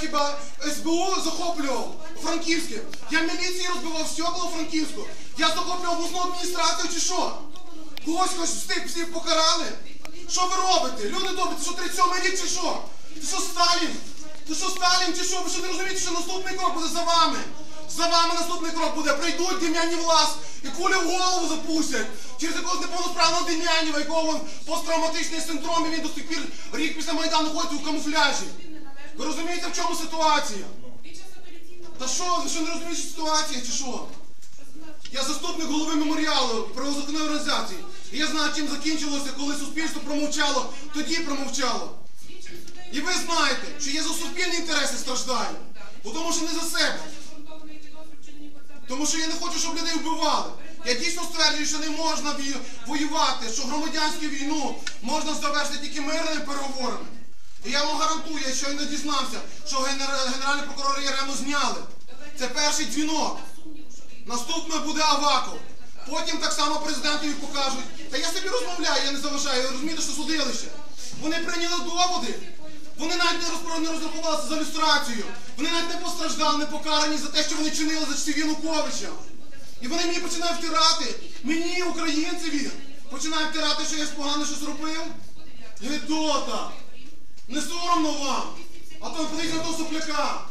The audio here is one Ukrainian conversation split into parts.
Хіба СБУ захоплював Франківське. Я міліції розбивав стекла Франківську. Я захоплював обласну адміністрацію чи що? Когось хоч всіх всіх покарали? Що ви робите? Люди добрі, це що 37 рік чи що? Ти що Сталін? Ти що Сталін чи що? Ви що не розумієте, що наступний крок буде за вами? За вами наступний крок буде. Прийдуть Дем'яні влас і кулі в голову запустять. Через якогось неповносправного Дем'янєва, якого вон посттравматичний синдром, і він до сих пір рік після Майдану ходить у камуфляжі. Ви розумієте, в чому ситуація? Та що, ви що не розумієте ситуація чи що? Я заступник голови меморіалу правозаконної організації. І я знаю, чим закінчилося, коли суспільство промовчало, тоді промовчало. І ви знаєте, що я за суспільні інтереси страждаю. Бо тому що не за себе. Тому що я не хочу, щоб людей вбивали. Я дійсно стверджую, що не можна воювати, що громадянську війну можна завершити тільки мирними переговорами. І я вам гарантую, я щойно дізнався, що генер- генеральний прокурор Єрему зняли. Це перший дзвінок. Наступною буде Аваков. Потім так само президентові покажуть. Та я собі розмовляю, я не заважаю. Розумієте, що судилище. Вони прийняли доводи. Вони навіть не, не розрахувалися за люстрацію. Вони навіть не постраждали, не покарані за те, що вони чинили за часів Януковича. І вони мені починають втирати. Мені, українцеві, починають втирати, що я ж погано щось робив. Гедота! Не соромно вам! А то ви подивіться на того сопляка.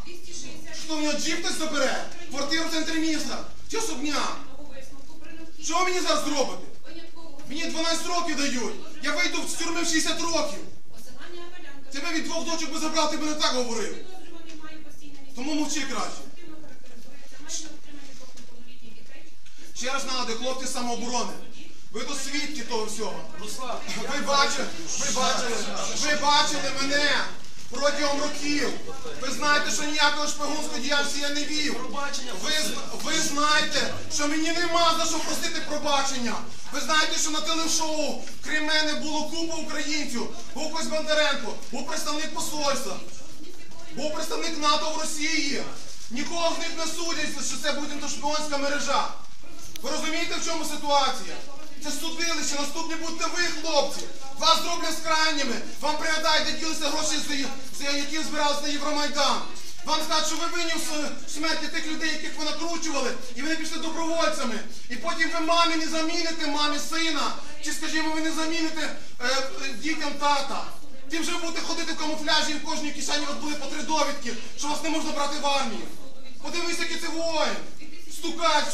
Що в нього джип хтось забере? Квартиру в центрі міста? Чи особняк? Що мені зараз зробите? Мені 12 років дають. Я вийду з тюрми в 60 років. Тебе від двох дочок би забрав, ти б не так говорив. Тому мовчи краще. Ще раз нагадую, хлопці самооборони. Ви то свідки того всього. Ви бачили, ви бачили, ви бачили мене протягом років. Ви знаєте, що ніякого шпигунської діяльності я не вів. Ви, ви знаєте, що мені нема за що просити пробачення. Ви знаєте, що на телешоу, крім мене, було купа українців. Був Кось Бондаренко, був представник посольства, був представник НАТО в Росії. Нікого з них не судять, що це буде шпигунська мережа. Ви розумієте, в чому ситуація? Це судилище, наступні будете ви, хлопці. Вас зроблять скрайніми. Вам пригадають, де ділися гроші, з- з- які збиралися на Євромайдан. Вам скажуть, що ви винні в смерті тих людей, яких ви накручували, і вони пішли добровольцями. І потім ви мамі не заміните, мамі сина. Чи, скажімо, ви не заміните е, е, дітям тата. Тим же ви будете ходити в камуфляжі і в кожній кишені у вас були по три довідки, що вас не можна брати в армію. Подивись, який це воїн. Стукач,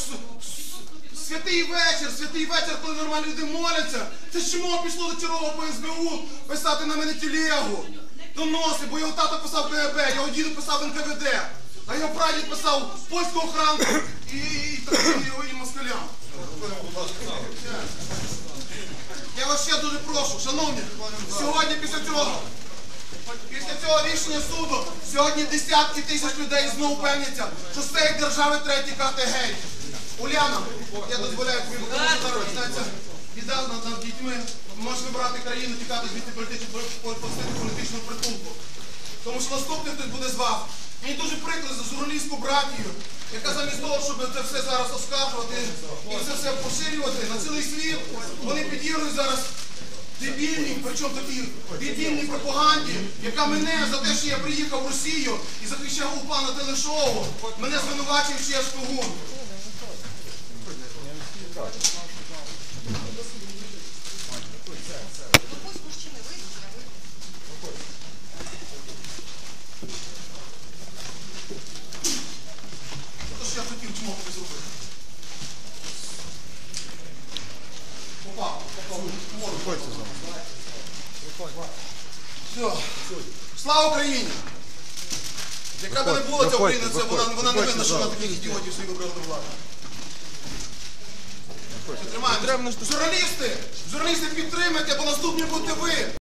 святий вечір, святий вечір, коли нормальні люди моляться. Це чому пішло до чергового по СБУ писати на мене телегу. Доноси, бо його тато писав КГБ, його діду писав НКВД, а його прадід писав польську охранку і, і, і, і, і москалям. Я вас ще дуже прошу, шановні, сьогодні після цього, після цього рішення суду, сьогодні десятки тисяч людей знову певняться, що з цієї держави треба тікати Уляна, я дозволяю зараз починається біда над, над дітьми. Можеш вибрати країну, тікати звідти посити політичну притулку. Тому що наступний хтось буде з вас. Мені дуже прикро за журналістську братію, яка замість того, щоб це все зараз оскаржувати і це все поширювати на цілий світ, вони підігрують зараз дебільній, причому такій дебільній пропаганді, яка мене за те, що я приїхав в Росію і захищав УПА на телешоу, мене звинувачує, що я шпигун. Те, що я хотів чому не зробити. Попав, попав. Виходьте Все. Слава Україні! Яка б не була ця Україна, це вона, вона не винна, що вона таких ідіотів собі вибрала до влади. Тримаємо. Журналісти! Журналісти підтримайте, бо наступні будете ви!